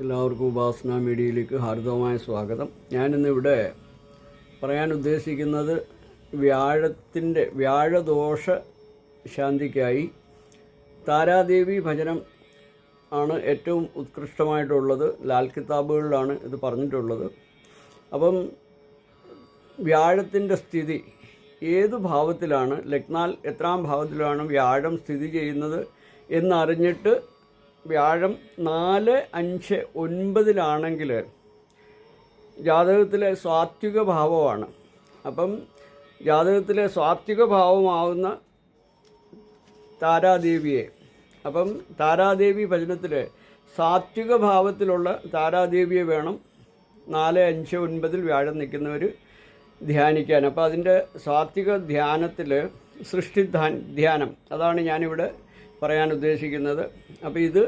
എല്ലാവർക്കും ഉപാസന മീഡിയയിലേക്ക് ഹാർദവമായ സ്വാഗതം. ഞാനിന്നിവിടെ പറയാൻ ഉദ്ദേശിക്കുന്നത് വ്യാഴത്തിന്റെ വ്യാഴദോഷ ശാന്തിക്കായി താരാദേവി ഭജനം ആണ് ഏറ്റവും ഉത്കൃഷ്ടമായിട്ടുള്ളത്. ലാൽ കിതാബുകളിലാണ് ഇത് പറഞ്ഞിട്ടുള്ളത്. അപ്പം വ്യാഴത്തിന്റെ സ്ഥിതി ഏത് ഭാവത്തിലാണ്? ലഗ്നാൽ എത്രാം ഭാവത്തിലാണ് വ്യാഴം സ്ഥിതി ചെയ്യുന്നത് എന്നറിഞ്ഞിട്ട് വ്യാഴം നാല് അഞ്ച് ഒൻപതിലാണെങ്കിൽ ജാതകത്തിലെ സ്വാത്വിക ഭാവമാണ്. അപ്പം ജാതകത്തിലെ സ്വാത്വിക ഭാവമാവുന്ന താരാദേവിയെ അപ്പം താരാദേവി ഭജനത്തിൽ സാത്വിക ഭാവത്തിലുള്ള താരാദേവിയെ വേണം നാല് അഞ്ച് ഒൻപതിൽ വ്യാഴം നിൽക്കുന്നവർ ധ്യാനിക്കാൻ. അപ്പോൾ അതിന്റെ സാത്വിക ധ്യാനത്തിൽ സൃഷ്ടി ധ്യാനം അതാണ് ഞാനിവിടെ പറയാൻ ഉദ്ദേശിക്കുന്നത് അപ്പോൾ ഇത്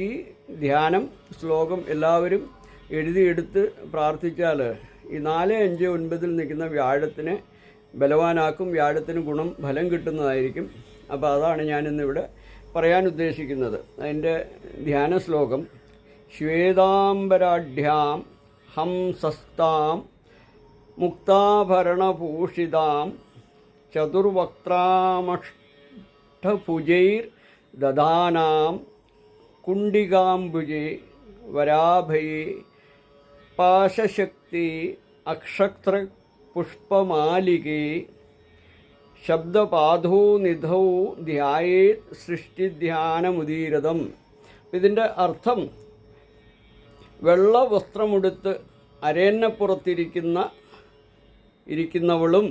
ഈ ധ്യാനം ശ്ലോകം എല്ലാവരും എഴുതിയെടുത്ത് പ്രാർത്ഥിച്ചാൽ ഈ നാല് അഞ്ച് ഒൻപതിൽ നിൽക്കുന്ന വ്യാഴത്തിനെ ബലവാനാക്കും വ്യാഴത്തിന് ഗുണം ഫലം കിട്ടുന്നതായിരിക്കും. അപ്പോൾ അതാണ് ഞാനിന്നിവിടെ പറയാൻ ഉദ്ദേശിക്കുന്നത്. അതിന്റെ ധ്യാന ശ്ലോകം ശ്വേതാംബരാഢ്യാം ഹംസസ്താം മുക്താഭരണഭൂഷിതാം ചതുർവക്രാമഷ്ടഭുജൈർ ദധാനാം കുണ്ടികാംബുജെ വരാഭയെ പാശശക്തി അക്ഷത്ര പുഷ്പമാലികേ ശബ്ദപാധോ നിധൗ ധ്യായേത് സൃഷ്ടിധ്യാനമുദീരതം ഇതിന്റെ അർത്ഥം വെള്ള വസ്ത്രമെടുത്ത് ഇരിക്കുന്നവളും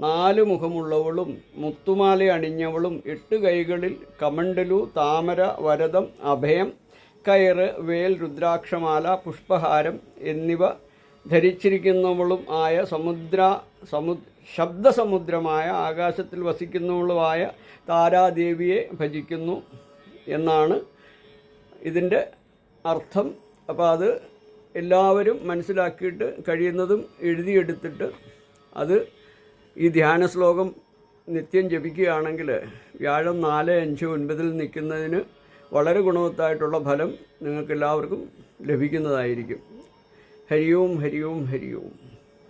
നാല് മുഖമുള്ളവളും മുത്തുമാല അണിഞ്ഞവളും എട്ട് കൈകളിൽ കമണ്ടലു താമര വരദം അഭയം കയറ് വേൽ രുദ്രാക്ഷമാല പുഷ്പഹാരം എന്നിവ ധരിച്ചിരിക്കുന്നവളും ആയ സമുദ്ര സമു ശബ്ദസമുദ്രമായ ആകാശത്തിൽ വസിക്കുന്നവളുമായ താരാദേവിയെ ഭജിക്കുന്നു എന്നാണ് ഇതിന്റെ അർത്ഥം. അപ്പോൾ അത് എല്ലാവരും മനസ്സിലാക്കിയിട്ട് കഴിയുന്നതും എഴുതിയെടുത്തിട്ട് അത് ഈ ധ്യാന ശ്ലോകം നിത്യം ജപിക്കുകയാണെങ്കിൽ വ്യാഴം നാല് അഞ്ച് ഒൻപതിൽ നിൽക്കുന്നതിന് വളരെ ഗുണവത്തായിട്ടുള്ള ഫലം നിങ്ങൾക്കെല്ലാവർക്കും ലഭിക്കുന്നതായിരിക്കും. ഹരിയോം ഹരിയോം ഹരിയോം.